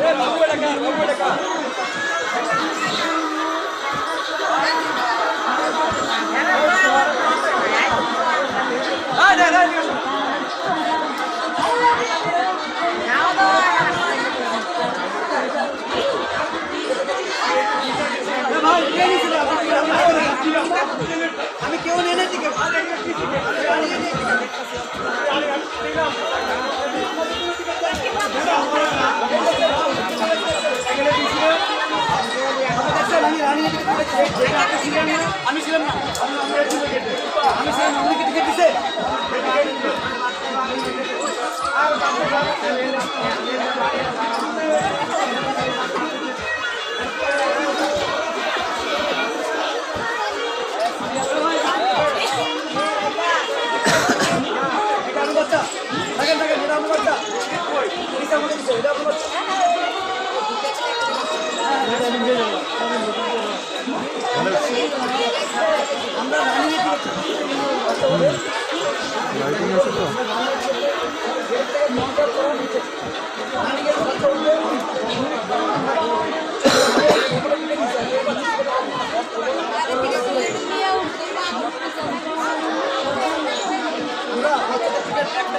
Vamos, molecada! Vamos, molecada! আমি আমি ছিলাম না আমি ছিলাম না উনি কি টিকিট দিছে এটা আমার বাচ্চা থাকেন থাকেন এটা আমার বাচ্চা এটা আমাকে দিছে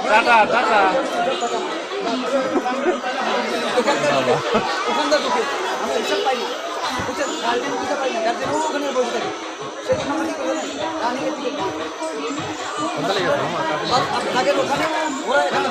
টাটা টাটা। হিসাব পাই না গার্জেন ওখানে বসে থাকে। আপনাদের ওখানে? ওরা এখানে